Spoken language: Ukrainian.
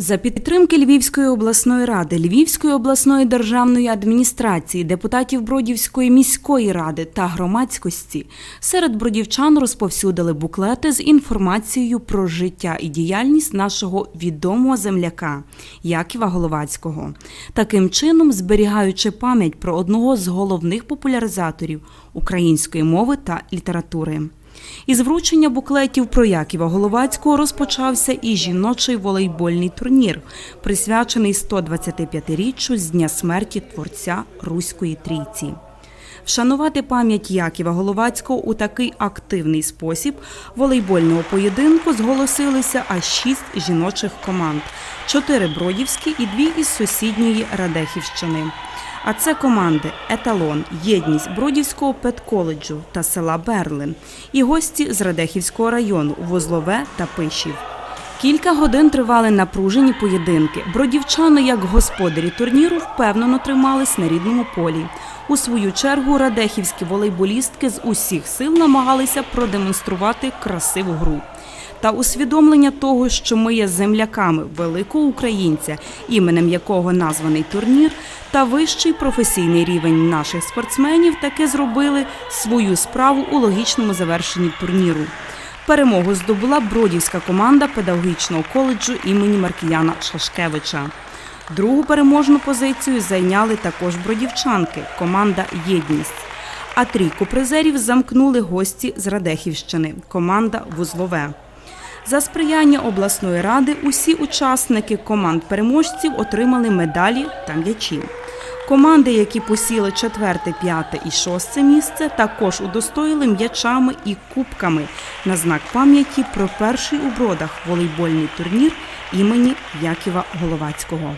За підтримки Львівської обласної ради, Львівської обласної державної адміністрації, депутатів Бродівської міської ради та громадськості серед бродівчан розповсюдили буклети з інформацією про життя і діяльність нашого відомого земляка Яківа Головацького. Таким чином, зберігаючи пам'ять про одного з головних популяризаторів української мови та літератури. Із вручення буклетів про Яківа Головацького розпочався і жіночий волейбольний турнір, присвячений 125-річчю з дня смерті творця Руської трійці. Вшанувати пам'ять Яківа Головацького у такий активний спосіб волейбольного поєдинку зголосилися аж шість жіночих команд: чотири бродівські і дві із сусідньої Радехівщини. А це команди Еталон, Єдність Бродівського педколеджу та села Берлин і гості з Радехівського району Возлове та Пишів. Кілька годин тривали напружені поєдинки. Бродівчани, як господарі турніру, впевнено тримались на рідному полі. У свою чергу радехівські волейболістки з усіх сил намагалися продемонструвати красиву гру. Та усвідомлення того, що ми є земляками великого українця, іменем якого названий турнір, та вищий професійний рівень наших спортсменів таки зробили свою справу у логічному завершенні турніру. Перемогу здобула бродівська команда педагогічного коледжу імені Маркіяна Шашкевича. Другу переможну позицію зайняли також бродівчанки, команда Єдність. А трійку призерів замкнули гості з Радехівщини, команда Вузлове. За сприяння обласної ради усі учасники команд переможців отримали медалі та м'ячі. Команди, які посіли четверте, п'яте і шосте місце, також удостоїли м'ячами і кубками на знак пам'яті про перший у бродах волейбольний турнір імені Яківа Головацького.